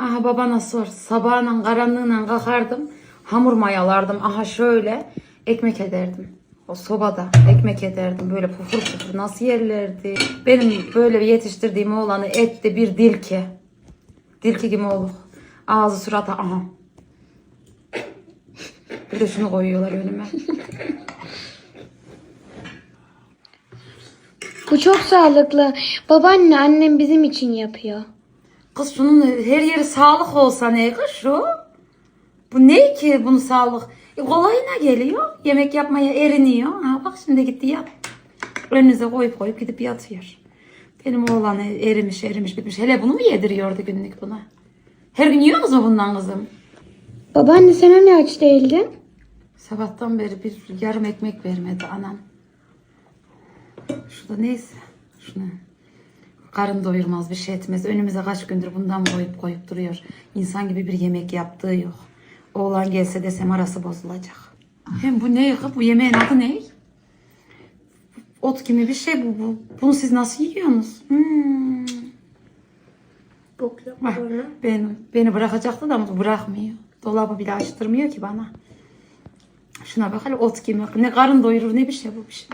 Aha babana sor. Sabahla karanlığıyla kalkardım. Hamur mayalardım. Aha şöyle ekmek ederdim. O sobada ekmek ederdim. Böyle pufur pufur nasıl yerlerdi. Benim böyle yetiştirdiğim oğlanı etti bir dilki. Dilki gibi olur. Ağzı suratı aha. Bir de şunu koyuyorlar önüme. Bu çok sağlıklı. Babaanne annem bizim için yapıyor. Kız şunun her yeri sağlık olsa ne kız şu? Bu ne ki bunu sağlık? E, kolayına geliyor. Yemek yapmaya eriniyor. Ha bak şimdi gitti yat. Önünüze koyup koyup gidip yatıyor. Benim oğlan erimiş erimiş bitmiş. Hele bunu mu yediriyordu günlük buna? Her gün yiyor musun bundan kızım? Babaanne sen hani aç değildin? Sabahtan beri bir yarım ekmek vermedi anam. Şurada neyse. Şunu. Karın doyurmaz bir şey etmez. Önümüze kaç gündür bundan koyup koyup duruyor. İnsan gibi bir yemek yaptığı yok. Oğlan gelse desem arası bozulacak. Hem bu ne kız? Bu yemeğin adı ne? Ot gibi bir şey bu. bu. Bunu siz nasıl yiyorsunuz? Hmm. Bok yapma Bak, bana. ben, beni bırakacaktı da ama bırakmıyor. Dolabı bile açtırmıyor ki bana. Şuna bak hele ot gibi. Ne karın doyurur ne bir şey bu bir şey.